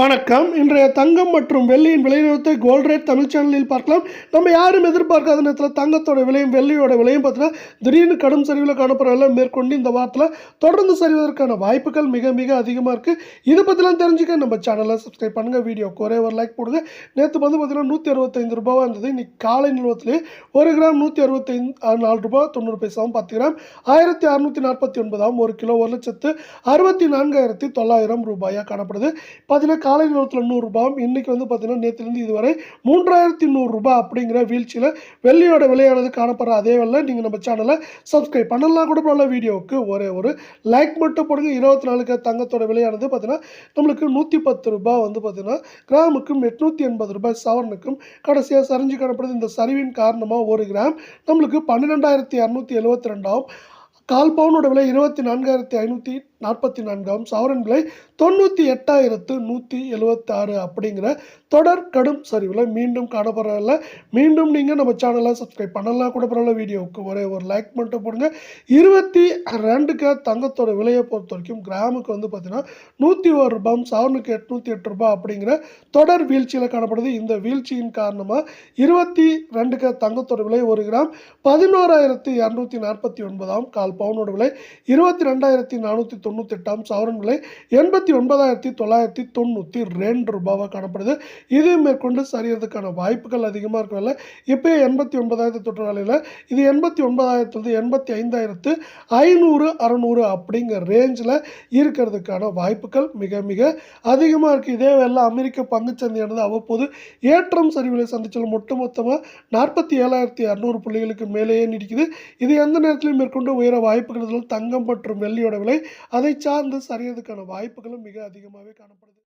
வணக்கம். இன்றைய தங்கம் மற்றும் வெள்ளியின் விலை நிறுவனத்தை கோல்ட் ரேட் தமிழ் சேனலில் பார்க்கலாம். நம்ம யாரும் எதிர்பார்க்காத நேரத்தில் தங்கத்தோட விலையும் வெள்ளியோட விலையும் பார்த்தீங்கன்னா திடீர்னு கடும் சரிவில் காணப்படுறதால மேற்கொண்டு இந்த வாரத்தில் தொடர்ந்து சரிவதற்கான வாய்ப்புகள் மிக மிக அதிகமாக இருக்குது இதை பற்றிலாம் தெரிஞ்சுக்க நம்ம சேனலை சப்ஸ்கிரைப் பண்ணுங்கள் வீடியோ ஒரே ஒரு லைக் போடுங்க. நேற்று வந்து பார்த்தீங்கன்னா நூற்றி அறுபத்தைந்து ரூபாவாக இருந்தது. இன்னைக்கு காலை நிலவரத்திலே ஒரு கிராம் நூற்றி அறுபத்தைந்து நாலு ரூபா தொண்ணூறு பைசாவும் பத்து கிராம் ஆயிரத்தி அறுநூற்றி நாற்பத்தி ஒன்பதாம் ஒரு கிலோ ஒரு லட்சத்து அறுபத்தி நான்காயிரத்தி தொள்ளாயிரம் ரூபாயாக காணப்படுது. பார்த்தீங்கன்னா காலை நேரத்தில் நூறுரூபாயும் இன்றைக்கி வந்து பார்த்தீங்கன்னா நேற்றுலேருந்து இதுவரை மூன்றாயிரத்தி நூறுரூபா அப்படிங்கிற வீழ்ச்சியில் வெள்ளியோட விலையானது காணப்படுற அதே வேலை நீங்கள் நம்ம சேனலை சப்ஸ்கிரைப் பண்ணலாம் கூட போல வீடியோவுக்கு ஒரே ஒரு லைக் மட்டும் போடுங்க. இருபத்தி நாலுக்கு தங்கத்தோட விலையானது பார்த்திங்கன்னா நம்மளுக்கு நூற்றி பத்து ரூபாய் வந்து பார்த்தீங்கன்னா கிராமுக்கும் எட்நூற்றி எண்பது ரூபாய் சவரனுக்கும் கடைசியாக சரிஞ்சு காணப்படுது. இந்த சரிவின் காரணமாக ஒரு கிராம் நம்மளுக்கு பன்னிரெண்டாயிரத்தி இரநூத்தி எழுபத்தி ரெண்டாகும் கால் பவுனோட விலை இருபத்தி நான்காயிரத்தி ஐநூற்றி நாற்பத்தி நான்காம் சவரன் விலை தொண்ணூற்றி எட்டாயிரத்து நூற்றி எழுபத்தாறு அப்படிங்கிற தொடர் கடும் சரிவில் மீண்டும் காணப்படுறதில்ல மீண்டும் நீங்கள் நம்ம சேனலை சப்ஸ்கிரைப் பண்ணலாம் கூட பரவாயில்ல வீடியோவுக்கு ஒரே ஒரு லைக் மட்டும் போடுங்க. இருபத்தி ரெண்டுக்கு தங்கத்தோட விலையை பொறுத்த வரைக்கும் கிராமுக்கு வந்து பார்த்தீங்கன்னா நூற்றி ஒரு ரூபாய் சவரனுக்கு எட்நூற்றி எட்டு ரூபாய் அப்படிங்கிற தொடர் வீழ்ச்சியில் காணப்படுது. இந்த வீழ்ச்சியின் காரணமாக இருபத்தி ரெண்டுக்கு தங்கத்தோட விலை ஒரு கிராம் பதினோராயிரத்தி இரநூத்தி நாற்பத்தி ஒன்பதாம் கால் பவுனோட விலை இருபத்தி ரெண்டாயிரத்தி நானூற்றி தொண்ணூற்றி எட்டாம் சவரன் விலை எண்பத்தி ஒன்பதாயிரத்தி தொள்ளாயிரத்தி தொண்ணூற்றி ரெண்டு ரூபாவாக காணப்படுது. இது மேற்கொண்டு சரியறதுக்கான வாய்ப்புகள் அதிகமாக இருக்கவில்ல இப்போயே எண்பத்தி ஒன்பதாயிரத்தி தொற்று வேலையில் இது எண்பத்தி ஒன்பதாயிரத்துலேருந்து எண்பத்தி ஐந்தாயிரத்து ஐநூறு அறநூறு அப்படிங்கிற ரேஞ்சில் இருக்கிறதுக்கான வாய்ப்புகள் மிக மிக அதிகமாக இருக்குது இதே வேலை அமெரிக்க பங்குச்சந்தையானது அவ்வப்போது ஏற்றம் சரிவுகளை சந்திச்சாலும் ஒட்டுமொத்தமாக நாற்பத்தி ஏழாயிரத்தி அறநூறு புள்ளிகளுக்கு மேலேயே நீடிக்குது. இது எந்த நேரத்திலையும் மேற்கொண்டு உயர வாய்ப்புகள் தங்கம் மற்றும் வெள்ளியோட விலை அது அதை சார்ந்து சரியறதுக்கான வாய்ப்புகளும் மிக அதிகமாகவே காணப்படுது.